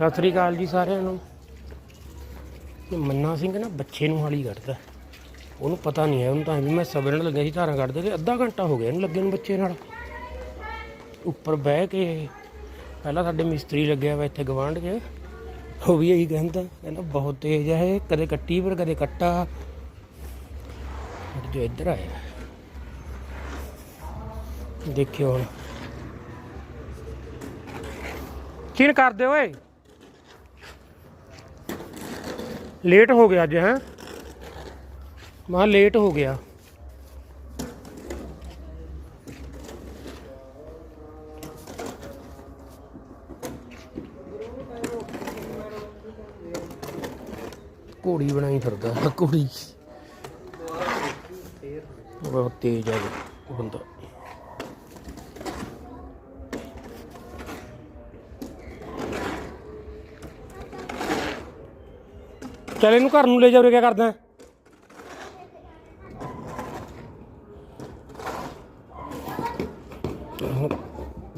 ਸਤਿ ਸ੍ਰੀ ਅਕਾਲ ਜੀ ਸਾਰਿਆਂ ਨੂੰ। ਇਹ ਮੰਨਾ ਸਿੰਘ ਨਾ ਬੱਚੇ ਨੂੰ ਹਾਲੀ ਕੱਢਦਾ। ਉਹਨੂੰ ਪਤਾ ਨਹੀਂ ਹੈ, ਉਹਨੂੰ ਤਾਂ ਵੀ ਮੈਂ ਸਬਰਨ ਲੱਗਿਆ ਸੀ, ਧਾਰਾਂ ਕੱਢਦੇ ਤੇ ਅੱਧਾ ਘੰਟਾ ਹੋ ਗਿਆ ਇਹਨੂੰ ਲੱਗੇ ਨੂੰ ਬੱਚੇ ਨਾਲ। ਉੱਪਰ ਬਹਿ ਕੇ ਪਹਿਲਾਂ ਸਾਡੇ ਮਿਸਤਰੀ ਲੱਗਿਆ ਵਾ ਇੱਥੇ ਗਵਾਂਢ 'ਚ। ਉਹ ਵੀ ਇਹੀ ਕਹਿੰਦਾ ਕਹਿੰਦਾ ਬਹੁਤ ਤੇਜ਼ ਹੈ ਕਦੇ ਕੱਟੀ ਪਰ ਕਦੇ ਕੱਟਾ। ਜੋ ਇੱਧਰ ਆਇਆ। ਦੇਖਿਓ ਹੁਣ। ਕਿਨ ਕਰਦੇ ਓਏ। ਲੇਟ ਹੋ ਗਿਆ ਅੱਜ, ਹੈ? ਮਾ, ਲੇਟ ਹੋ ਗਿਆ। ਘੋੜੀ ਬਣਾਈ ਫਿਰਦਾ, ਘੋੜੀ। ਬਹੁਤ ਤੇਜ਼ ਆ, ਉਹ ਬੰਦਾ ਚੱਲ ਇਹਨੂੰ ਘਰ ਨੂੰ ਲੈ ਜਾ ਉਰੇ ਕੀ ਕਰਦਾ?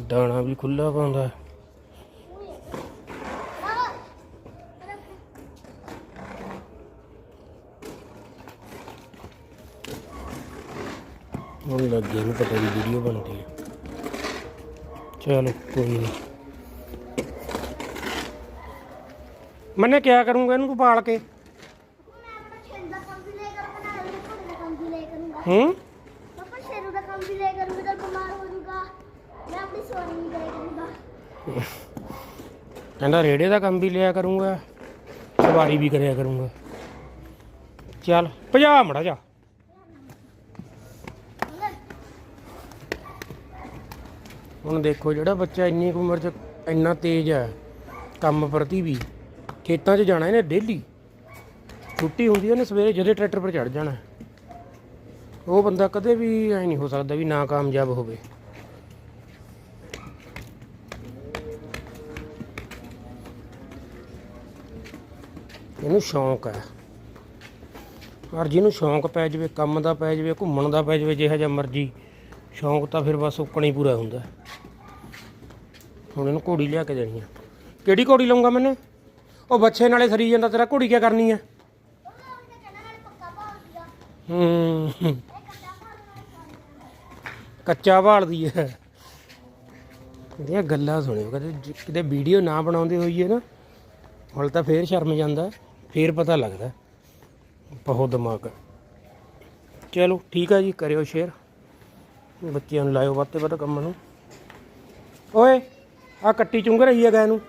ਦਾਣਾ ਵੀ ਖੁੱਲਾ ਪਾਉਂਦਾ। ਹੁਣ ਲੱਗੇ ਇਹਨੂੰ ਪਤਾ ਵੀ ਵੀਡੀਓ ਬਣਦੀ ਹੈ ਚਲੋ ਕੋਈ ਨਹੀਂ ਮੈਨੇ ਕਿਆ ਕਰੂੰਗਾ ਇਹਨੂੰ ਪਾਲ ਕੇ? ਦਾ ਕੰਮ ਵੀ ਹੂੰ? ਪਾਪਾ ਸ਼ੇਰੂ ਦਾ ਕੰਮ ਵੀ ਲੈ ਕਰੂੰਗਾ ਤਾਂ ਬਿਮਾਰ ਹੋ ਜਾਊਗਾ ਮੈਂ ਆਪਣੀ ਸਵਾਰੀ ਵੀ ਕਰਿਆ ਕਰੂੰਗਾ ਕਹਿੰਦਾ ਰੇੜੇ ਦਾ ਕੰਮ ਵੀ ਲਿਆ ਕਰੂੰਗਾ, ਸਵਾਰੀ ਵੀ ਕਰਿਆ ਕਰੂੰਗਾ। ਚੱਲ, ਭਜਾ ਮੜਾ ਜਾ। ਹੁਣ ਦੇਖੋ ਜਿਹੜਾ ਬੱਚਾ ਇੰਨੀ ਉਮਰ 'ਚ ਇੰਨਾ ਤੇਜ਼ ਹੈ, ਕੰਮ ਪ੍ਰਤੀ ਵੀ। ਖੇਤਾਂ 'ਚ ਜਾਣਾ ਇਹਨੇ ਡੇਲੀ। ਛੁੱਟੀ ਹੁੰਦੀ ਹੈ ਉਹਨੇ ਸਵੇਰੇ ਜਦੇ ਟਰੈਕਟਰ 'ਪਰ ਚੜ ਜਾਣਾ। ਉਹ ਬੰਦਾ ਕਦੇ ਵੀ ਐ ਨਹੀਂ ਹੋ ਸਕਦਾ ਵੀ ਨਾ ਕਾਮਯਾਬ ਹੋਵੇ। ਇਹਨੂੰ ਸ਼ੌਂਕ ਹੈ ਪਰ ਜਿਹਨੂੰ ਸ਼ੌਂਕ ਪੈ ਜਾਵੇ, ਕੰਮ ਦਾ ਪੈ ਜਾਵੇ, ਘੁੰਮਣ ਦਾ ਪੈ ਜਾਵੇ, ਜਿਹੋ ਜਿਹਾ ਮਰਜ਼ੀ, ਸ਼ੌਂਕ ਤਾਂ ਫਿਰ ਬਸ ਉੱਕਣਾ ਹੀ ਪੂਰਾ ਹੁੰਦਾ। ਹੁਣ ਇਹਨੂੰ ਘੋੜੀ ਲਿਆ ਕੇ ਦੇਣੀ ਆ। ਕਿਹੜੀ ਘੋੜੀ ਲਊਂਗਾ ਮੈਨੇ? ਉਹ ਬੱਚੇ ਨਾਲੇ ਸਰੀ ਜਾਂਦਾ, ਤੇਰਾ ਘੋੜੀ ਕੀ ਕਰਨੀ ਆ ਹੂੰ। ਕੱਚਾ ਭਾਲਦੀ ਹੈ ਇਹਦੀਆਂ ਗੱਲਾਂ ਸੁਣਿਓ, ਕਦੇ ਕਿਤੇ ਵੀਡੀਓ ਨਾ ਬਣਾਉਂਦੇ ਹੋਈਏ ਨਾ, ਹੁਣ ਤਾਂ ਫੇਰ ਸ਼ਰਮ ਜਾਂਦਾ, ਫੇਰ ਪਤਾ ਲੱਗਦਾ, ਬਹੁਤ ਦਿਮਾਗ। ਚਲੋ, ਠੀਕ ਆ ਜੀ, ਕਰਿਓ ਸ਼ੇਅਰ। ਬੱਚਿਆਂ ਨੂੰ ਲਾਇਓ ਵੱਧ ਤੇ ਵੱਧ ਕੰਮ ਨੂੰ। ਓਏ ਆ ਕੱਟੀ ਚੁੰਗ ਰਹੀ ਹੈ ਗਾਇ ਨੂੰ।